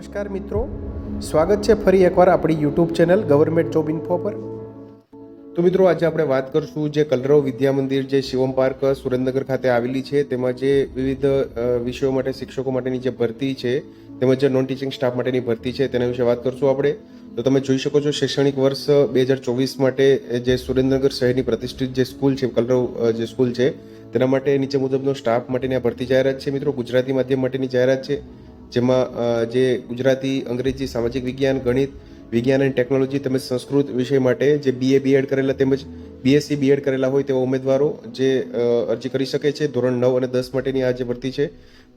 નમસ્કાર મિત્રો. સ્વાગત છે ફરી એકવાર આપણી YouTube channel government job info પર. તો મિત્રો, આજે આપણે વાત કરશું જે કલરવ વિદ્યા મંદિર જે શિવમ પાર્ક સુરેન્દ્રનગર ખાતે આવેલી છે, તેમાં જે વિવિધ વિષયો માટે, શિક્ષકો માટેની જે ભરતી છે, તેમજ જે નોન ટીચિંગ સ્ટાફ માટેની ભરતી છે, તેના વિશે વાત કરશું આપણે. તો તમે જોઈ શકો છો, શૈક્ષણિક વર્ષ બે હજાર ચોવીસ માટે જે સુરેન્દ્રનગર શહેરની પ્રતિષ્ઠિત જે સ્કૂલ છે, કલરવ જે સ્કૂલ છે, તેના માટે નીચે મુજબનો સ્ટાફ માટેની આ ભરતી જાહેરાત છે મિત્રો. ગુજરાતી માધ્યમ માટેની જાહેરાત છે. જેમાં જે ગુજરાતી, અંગ્રેજી, સામાજિક વિજ્ઞાન, ગણિત વિજ્ઞાન અને ટેકનોલોજી તેમજ સંસ્કૃત વિષય માટે જે બીએ બીએડ કરેલા તેમજ બીએસસી બીએડ કરેલા હોય તેવા ઉમેદવારો જે અરજી કરી શકે છે. ધોરણ નવ અને દસ માટેની આ જે ભરતી છે.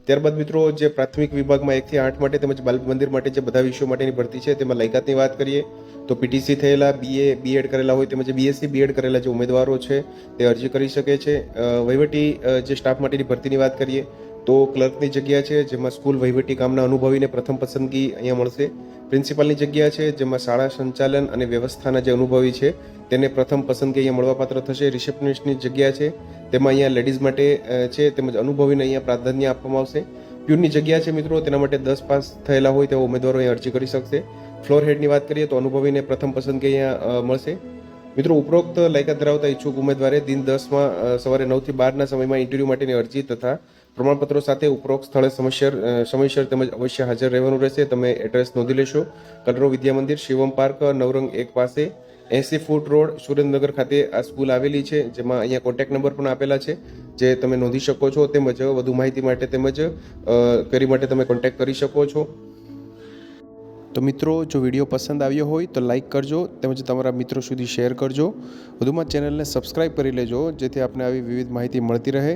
ત્યારબાદ મિત્રો, જે પ્રાથમિક વિભાગમાં એકથી આઠ માટે તેમજ બાલ મંદિર માટે જે બધા વિષયો માટેની ભરતી છે, તેમાં લાયકાતની વાત કરીએ, તો પીટીસી થયેલા બીએ બીએડ કરેલા હોય તેમજ બીએસસી બીએડ કરેલા જે ઉમેદવારો છે, તે અરજી કરી શકે છે. વહીવટી જે સ્ટાફ માટેની ભરતીની વાત કરીએ તો ક્લર્કની જગ્યા છે, જેમાં સ્કૂલ વહીવટી કામના અનુભવીને પ્રથમ પસંદગી અહીંયા મળશે. પ્રિન્સિપાલની જગ્યા છે, જેમાં શાળા સંચાલન અને વ્યવસ્થાના જે અનુભવી છે, તેને પ્રથમ પસંદગી અહીંયા મળવાપાત્ર થશે. રિસેપ્શનિસ્ટની જગ્યા છે, તેમાં અહીંયા લેડીઝ માટે છે, તેમજ અનુભવીને અહીંયા પ્રાધાન્ય આપવામાં આવશે. પ્યુનની જગ્યા છે, મિત્રો, તેના માટે દસ પાસ થયેલા હોય તેવા ઉમેદવારો અહીંયા અરજી કરી શકશે. ફ્લોર હેડની વાત કરીએ તો અનુભવીને પ્રથમ પસંદગી અહીંયા મળશે. મિત્રો, ઉપરોક્ત લાયકાત ધરાવતા ઈચ્છુક ઉમેદવારે દિન દસમાં સવારે નવથી બારના સમયમાં ઇન્ટરવ્યૂ માટેની અરજી તથા પ્રમાણપત્રો સાથે ઉપરોક્ત સ્થળે સમયસર સમયસર તેમજ અવશ્ય હાજર રહેવાનું રહેશે. તમે એડ્રેસ નોંધી લેશો. કટરો વિદ્યા મંદિર, શિવમ પાર્ક, નવરંગ એક પાસે. એસી ફૂટ રોડ, સુરેન્દ્રનગર ખાતે આ સ્કૂલ આવેલી છે, જેમાં અહીંયા કોન્ટેક્ટ નંબર પણ આપેલા છે, જે તમે નોંધી શકો છો. તેમજ વધુ માહિતી માટે તેમજ કરી માટે તમે કોન્ટેક્ટ કરી શકો છો. તો મિત્રો, જો વીડિયો પસંદ આવ્યો હોય તો લાઈક કરજો, તેમજ તમારા મિત્રો સુધી શેર કરજો. વધુમાં ચેનલને સબસ્ક્રાઈબ કરી લેજો, જેથી આપને આવી વિવિધ માહિતી મળતી રહે.